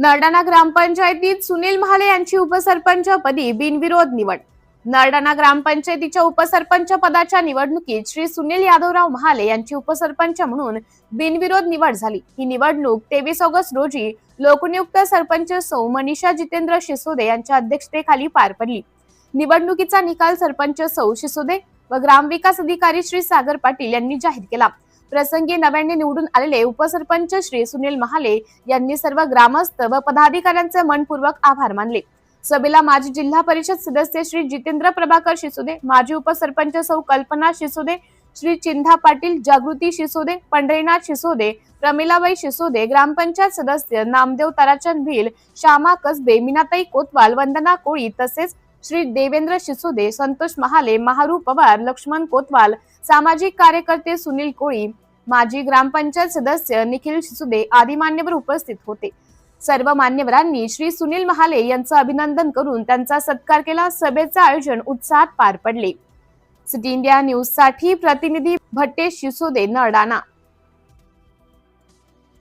नरडाणा ग्रामपंचायतीत सुनील महाले यांची उपसरपंच पदी बिनविरोध निवड. नरडाणा ग्रामपंचायतीच्या उपसरपंच पदाच्या निवडणुकीत श्री सुनील यादवराव महाले यांची उपसरपंच म्हणून बिनविरोध निवड झाली. ही निवडणूक तेवीस ऑगस्ट रोजी लोकनियुक्त सरपंच सौ मनीषा जितेंद्र शिसोदे यांच्या अध्यक्षतेखाली पार पडली. निवडणुकीचा निकाल सरपंच सौ शिसोदे व ग्रामविकास अधिकारी श्री सागर पाटील यांनी जाहीर केला. प्रसंगी नव्याने निवडून आलेले उपसरपंच श्री सुनील महाले यांनी सर्व ग्रामस्थ व पदाधिकाऱ्यांचे मनपूर्वक आभार मानले. सभेला माजी जिल्हा परिषद सदस्य श्री जितेंद्र प्रभाकर शिसोदे माजी उपसरपंच सौ कल्पना शिसोदे श्री चिंधा पाटील जागृती शिसोदे पंढरीनाथ शिसोदे प्रमिलाबाई शिसोदे ग्रामपंचायत सदस्य नामदेव ताराचंद भिल श्यामा कसबे मीनाताई कोतवाल वंदना कोळी तसेच श्री देवेंद्र शिसोदे संतोष महाले महारू पवार लक्ष्मण कोतवाल सामाजिक कार्यकर्ते सुनील कोळी माजी ग्रामपंचायत सदस्य निखिल शिसुदे आदी मान्यवर उपस्थित होते. सर्व मान्यवरांनी श्री सुनील महाले यांचं अभिनंदन करून त्यांचा सत्कार केला. सभेचं आयोजन उत्साहात पार पडले. सिटी इंडिया न्यूजसाठी प्रतिनिधी भट्टेश शिसोदे नरडाणा